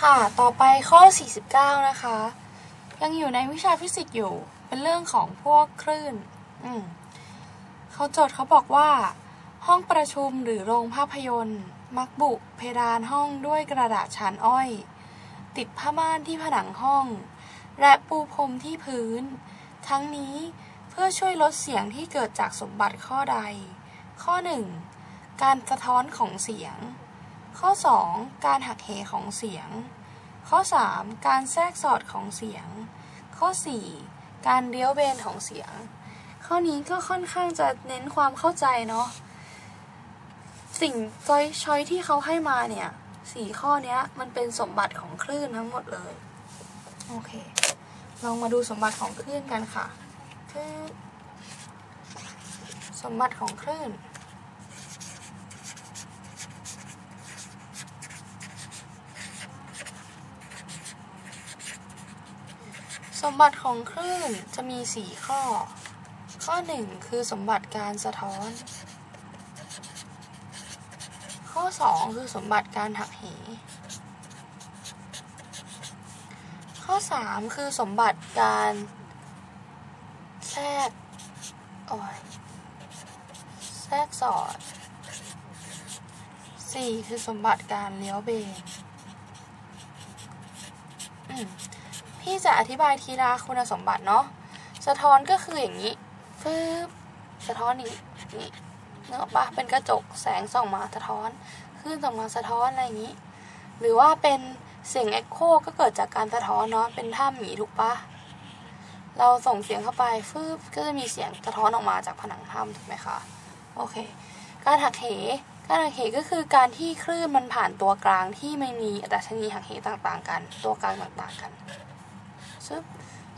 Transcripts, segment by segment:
ค่ะ ต่อไปข้อ 49 นะคะ ยังอยู่ในวิชาฟิสิกส์อยู่ เป็นเรื่องของพวกคลื่น อืมเขาโจทย์เขาบอกว่า ห้องประชุมหรือโรงภาพยนตร์ มักบุเพดานห้องด้วยกระดาษชานอ้อย ติดผ้าม่านที่ผนังห้อง และปูพรมที่พื้น ทั้งนี้เพื่อช่วยลดเสียงที่เกิดจากสมบัติข้อใด ข้อ 1. การสะท้อนของเสียงข้อ 2. การหักเหของเสียง ข้อ 3. การแทรกสอดของเสียง ข้อ 4. การเลี้ยวเบนของเสียง ข้อนี้ก็ค่อนข้างจะเน้นความเข้าใจเนาะสิ่งจอยช้อยที่เขาให้มาเนี่ยสี่ข้อนี้มันเป็นสมบัติของคลื่นทั้งหมดเลย โอเค ลองมาดูสมบัติของคลื่นกันค่ะคือสมบัติของคลื่น มบัติของคลื่นจะมี 4 ข้อ ข้อ 1 คือสมบัติการสะท้อน ข้อ 2 คือสมบัติการหักเห ข้อ 3 คือสมบัติการแทรกโอ้ยแทรกสอด 4 คือสมบัติการเลี้ยวเบน อืมพี่จะอธิบายทีละคุณสมบัติเนาะสะท้อนก็คืออย่างนี้ฟืบสะท้อนนี้นี่เนึกอปะเป็นกระจกแสงส่องมาสะท้อนคลื่นส่องมาสะท้อนอะไรอย่างนี้ หรือว่าเป็นเสียงเอ็กโคก็เกิดจากการสะท้อนเนาะเป็นถ้ำหมีถูกปะเราส่งเสียงเข้าไปฟืบก็จะมีเสียงสะท้อนออกมาจากผนังถ้ำถูกไหมคะโอเค การหักเหการหักเหก็คือการที่คลื่นมันผ่านตัวกลางที่ไม่มีดัชนีหักเหต่างๆ กัน ตัวกลางต่างๆกัน ซึบ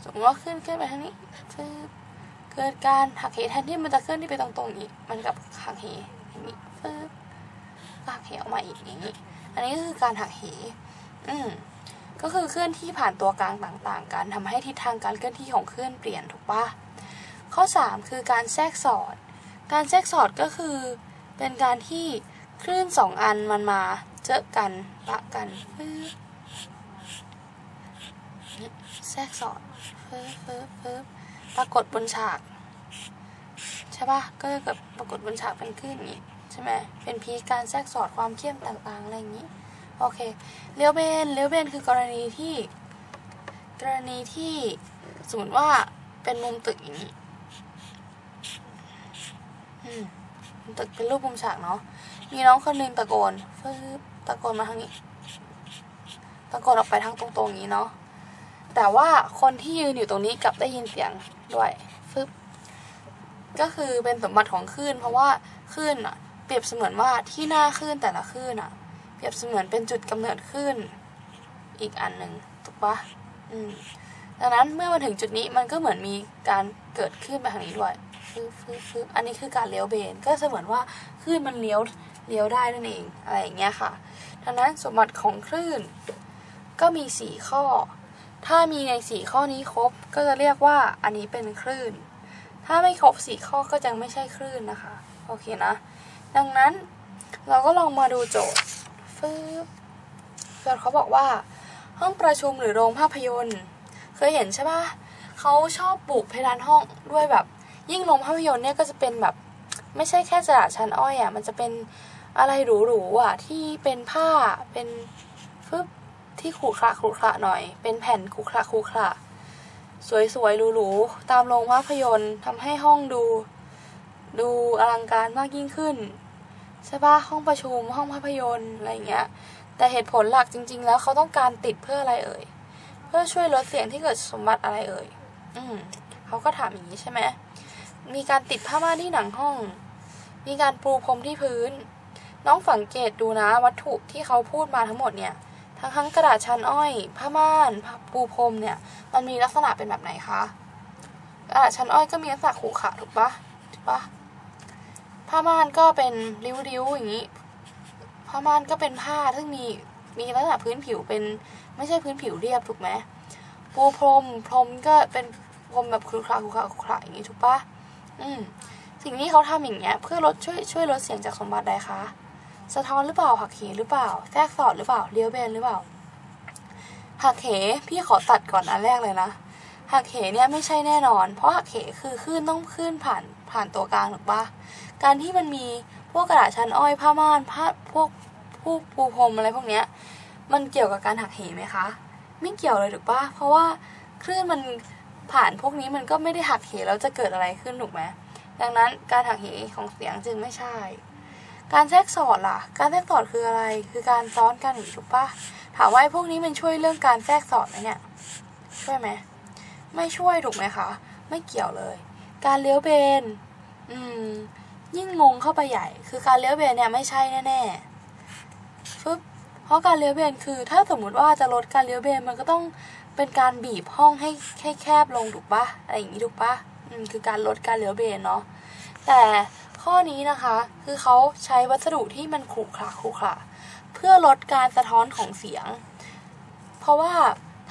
สมมติว่าขึ้นขึ้นไปทางนี้ซึบเกิดการหักเหแทนที่มันจะเคลื่อนที่ไปตรงๆอีกมันกับหักเหอย่างนี้ซึบหักเหออกมาอีกอย่างนี้ อันนี้ก็คือการหักเหอืมก็คือเคลื่อนที่ผ่านตัวกลางต่างๆ กันทำให้ทิศทางการเคลื่อนที่ของคลื่นเปลี่ยนถูกปะข้อ 3 คือการแทรกสอด การแทรกสอดก็คือ เป็นการที่คลื่นสองอันมันมาเจอกันปะกันปึ๊บ แทรกสอดเฟิบเฟิบเฟิบปรากฏบนฉาก ใช่ปะก็จะเกิดปรากฏบนฉากเป็นคลื่นอย่างนี้ใช่ไหมเป็นพีการแทรกสอดความเข้มต่างๆอะไรอย่างนี้ โอเคเลี้ยวเบนเลี้ยวเบนคือกรณีที่ กรณีที่สมมติว่าเป็นมุมตึกอย่างนี้มุมตึกเป็นรูปมุมฉากเนาะมีน้องคนหนึงตะโกนฟึบตะโกนมาทางนี้ ตะโกนออกไปทางตรงๆอย่างนี้เนาะ แต่ว่าคนที่ยืนอยู่ตรงนี้กลับได้ยินเสียงด้วยฟึบก็คือเป็นสมบัติของคลื่นเพราะว่าคลื่นอะ เปรียบเสมือนว่าที่หน้าคลื่นแต่ละคลื่นอะ เปรียบเสมือนเป็นจุดกำเนิดคลื่นอีกอันหนึ่งถูกปะอืมดังนั้นเมื่อมาถึงจุดนี้มันก็เหมือนมีการเกิดคลื่นไปทางนี้ด้วยฟึบฟึบฟึบอันนี้คือการเลี้ยวเบน ก็เสมือนว่าคลื่นมันเลี้ยวเลี้ยวได้นั่นเองอะไรอย่างเงี้ยค่ะดังนั้นสมบัติของคลื่น ก็มีสี่ข้อ ถ้ามีในสี่ข้อนี้ครบก็จะเรียกว่าอันนี้เป็นคลื่น ถ้าไม่ครบสี่ข้อก็จะไม่ใช่คลื่นนะคะ โอเคนะ ดังนั้นเราก็ลองมาดูโจทย์ฟึบโจทย์เขาบอกว่า ห้องประชุมหรือโรงภาพยนตร์ เคยเห็นใช่ปะเขาชอบปลูกเพดานห้องด้วยแบบ ยิ่งโรงภาพยนตร์เนี่ยก็จะเป็นแบบ ไม่ใช่แค่กระดาษชั้นอ้อยอะมันจะเป็นอะไรหรูๆอะที่เป็นผ้าเป็นฟึบ ที่ขรุขระขรุขระหน่อย เป็นแผ่นขรุขระขรุขระ สวยๆหรูๆตามโรงภาพยนตร์ทำให้ห้องดู ดูอลังการมากยิ่งขึ้นใช่ปะห้องประชุมห้องภาพยนตร์อะไรอย่างเงี้ย แต่เหตุผลหลักจริง ๆ แล้วเขาต้องการติดเพื่ออะไรเอ่ย เพื่อช่วยลดเสียงที่เกิดสมบัติอะไรเอ่ย อืมเขาก็ถามอย่างนี้ใช่ไหมมีการติดผ้าม่านที่หนังห้อง มีการปูพรมที่พื้น น้องสังเกตดูนะวัตถุที่เขาพูดมาทั้งหมดเนี่ย ทั้งทั้งกระดาษชั้นอ้อย ผ้าม่านผ้าปูพรมเนี่ย มันมีลักษณะเป็นแบบไหนคะ กระดาษชั้นอ้อยก็มีลักษณะขรุขระถูกปะถูกปะผ้าม่านก็เป็นริ้วๆอย่างนี้ ผ้าม่านก็เป็นผ้าซึ่งมีมีลักษณะพื้นผิวเป็นไม่ใช่พื้นผิวเรียบถูกไหมปูพรมพรมก็เป็นพรมแบบขรุขระขรุขระขรุขระอย่างนี้ถูกปะอืมสิ่งที่เขาทำอย่างเงี้ย เพื่อลดช่วยช่วยลดเสียงจากสมบัติใดคะ สะท้อนหรือเปล่า หักเหหรือเปล่า แทรกสอดหรือเปล่า เลี้ยวเบนหรือเปล่า หักเหพี่ขอตัดก่อนอันแรกเลยนะ หักเหเนี่ยไม่ใช่แน่นอน เพราะหักเหคือคลื่นต้องคลื่นผ่านผ่านตัวกลางถูกปะการที่มันมีพวกกระดาษชั้นอ้อยผ้าม่านผ้าพวกผู้ปูพรมอะไรพวกเนี้ย มันเกี่ยวกับการหักเหไหมคะ ไม่เกี่ยวเลยถูกปะเพราะว่าคลื่นมันผ่านพวกนี้มันก็ไม่ได้หักเหแล้วจะเกิดอะไรขึ้นถูกไหมดังนั้นการหักเหของเสียงจึงไม่ใช่ การแทรกสอดล่ะ การแทรกสอดคืออะไร คือการซ้อนกันถูกปะถามว่าไอ้พวกนี้มันช่วยเรื่องการแทรกสอดไหมเนี่ย ช่วยไหม ไม่ช่วยถูกไหมคะ ไม่เกี่ยวเลย การเลี้ยวเบน อืม ยิ่งงงเข้าไปใหญ่ คือการเลี้ยวเบนเนี่ยไม่ใช่แน่ๆฟึบเพราะการเลี้ยวเบนคือ ถ้าสมมุติว่าจะลดการเลี้ยวเบนมันก็ต้องเป็นการบีบห้องให้ให้แคบลงถูกปะอะไรอย่างนี้ถูกปะอืมคือการลดการเลี้ยวเบนเนาะ แต่ ข้อนี้นะคะคือเขาใช้วัสดุที่มันขรุขระขรุขระเพื่อลดการสะท้อนของเสียง เพราะว่า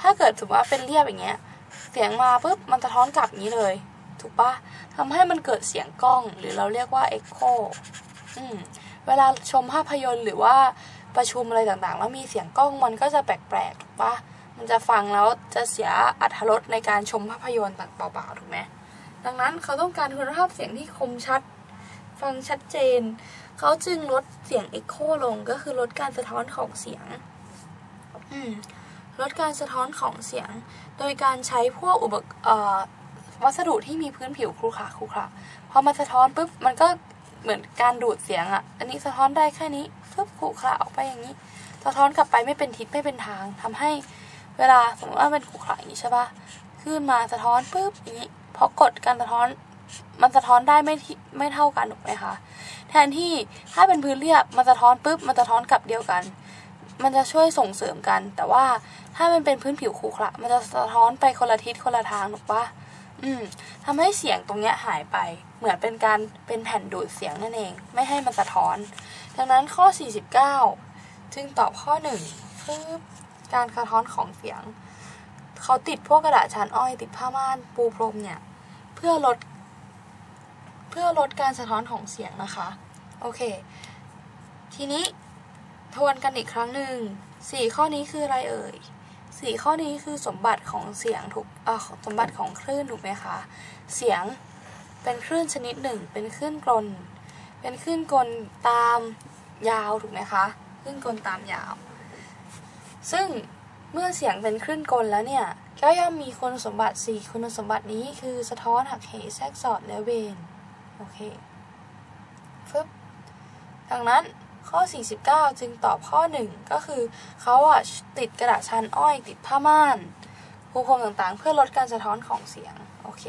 ถ้าเกิดสมมติว่าเป็นเรียบอย่างเงี้ย เสียงมาปุ๊บมันสะท้อนกลับอย่างนี้เลย ถูกปะทำให้มันเกิดเสียงกล้อง หรือเราเรียกว่า echo อืมเวลาชมภาพยนตร์หรือว่าประชุมอะไรต่างๆ แล้วมีเสียงกล้องมันก็จะแปลกๆถูกปะมันจะฟังแล้วจะเสียอัตรสในการชมภาพยนตร์ต่างเปล่าๆถูกไหมดังนั้นเขาต้องการคุณภาพเสียงที่คมชัด ฟังชัดเจน เขาจึงลดเสียง echo ลงก็คือลดการสะท้อนของเสียงอืมลดการสะท้อนของเสียง โดยการใช้พวกอุปกเอ่อวัสดุที่มีพื้นผิวครุขระครุขระพอมันสะท้อนปุ๊บมันก็เหมือนการดูดเสียงอะ่ะอันนี้สะท้อนได้แค่นี้ปุ๊บครุขระออกไปอย่างนี้ สะท้อนกลับไปไม่เป็นทิศไม่เป็นทางทำให้เวลาสมมติว่าเป็นครุขระอย่างนี้ใช่ปะขึ้นมาสะท้อนปุ๊บอย่างนี้พอกดการสะท้อน มันสะท้อนได้ไม่ไม่เท่ากันถูกไหมคะแทนที่ถ้าเป็นพื้นเรียบมันสะท้อนปุ๊บมันสะท้อนกลับเดียวกัน มันจะช่วยส่งเสริมกัน แต่ว่าถ้ามันเป็นพื้นผิวขรุขระมันจะสะท้อนไปคนละทิศคนละทางถูกปะอืมทำให้เสียงตรงเนี้ยหายไป เหมือนเป็นการเป็นแผ่นดูดเสียงนั่นเอง ไม่ให้มันสะท้อน ดังนั้นข้อ 49 จึงตอบข้อ1คือการสะท้อนของเสียง เขาติดพวกกระดาษชั้นอ้อยติดผ้าม่านปูพรมเนี่ย เพื่อลด เพื่อลดการสะท้อนของเสียงนะคะ โอเค ทีนี้ทวนกันอีกครั้งหนึ่งสี่ข้อนี้คืออะไรเอ่ยสี่ข้อนี้คือสมบัติของเสียงถูกเออสมบัติของคลื่นถูกไหมคะ เสียงเป็นคลื่นชนิดหนึ่ง เป็นคลื่นกลน เป็นคลื่นกลตามยาวถูกไหมคะคลื่นกลตามยาว ซึ่งเมื่อเสียงเป็นคลื่นกลแล้วเนี่ยก็ย่อมมีคุณสมบัติสี่คุณสมบัตินี้คือสะท้อนหักเหแทรกสอดและเวน โอเคฟึบดังนั้นข้อ 49 จึงตอบข้อ 1 ก็คือเขาอะติดกระดาษชั้นอ้อยติดผ้าม่านภูพรมต่างๆ เพื่อลดการสะท้อนของเสียง โอเค